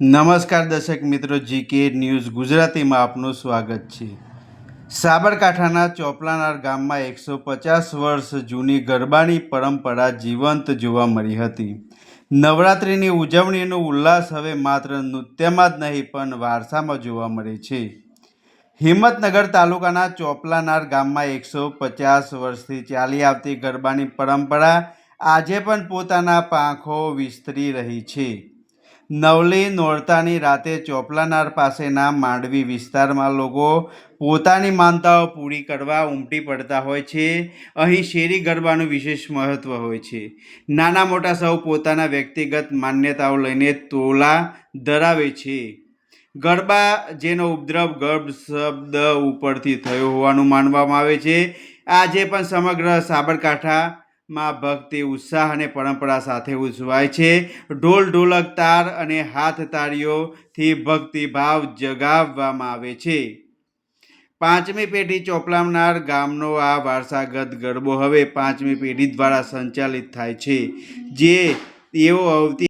નમસ્કાર દર્શક મિત્રો, જીકે ન્યૂઝ ગુજરાતીમાં આપનું સ્વાગત છે. સાબરકાંઠાના ચોપલાનાર ગામમાં એકસો પચાસ વર્ષ જૂની ગરબાની પરંપરા જીવંત જોવા મળી હતી. નવરાત્રિની ઉજવણીનો ઉલ્લાસ હવે માત્ર નૃત્યમાં જ નહીં, પણ વારસામાં જોવા મળે છે. હિંમતનગર તાલુકાના ચોપલાનાર ગામમાં એકસો પચાસ વર્ષથી ચાલી આવતી ગરબાની પરંપરા આજે પણ પોતાના પાંખો વિસ્તરી રહી છે. નવલી નોરતાની રાતે ચોપલાનાર પાસેના માંડવી વિસ્તારમાં લોકો પોતાની માનતાઓ પૂરી કરવા ઉમટી પડતા હોય છે. અહીં શેરી ગરબાનું વિશેષ મહત્ત્વ હોય છે. નાના મોટા સૌ પોતાના વ્યક્તિગત માન્યતાઓ લઈને તોલા ધરાવે છે. ગરબા જેનો ઉપદ્રવ ગર્ભ શબ્દ ઉપરથી થયો હોવાનું માનવામાં આવે છે. આજે પણ સમગ્ર સાબરકાંઠામાં ભક્તિ, ઉત્સાહ અને પરંપરા સાથે ઉજવાય છે. ઢોલ, ઢોલક, તાર અને હાથ તાળીઓથી ભક્તિભાવ જગાવવામાં આવે છે. પાંચમી પેઢી ચોપલામનાર ગામનો આ વારસાગત ગરબો હવે પાંચમી પેઢી દ્વારા સંચાલિત થાય છે. જે તેઓ અવતી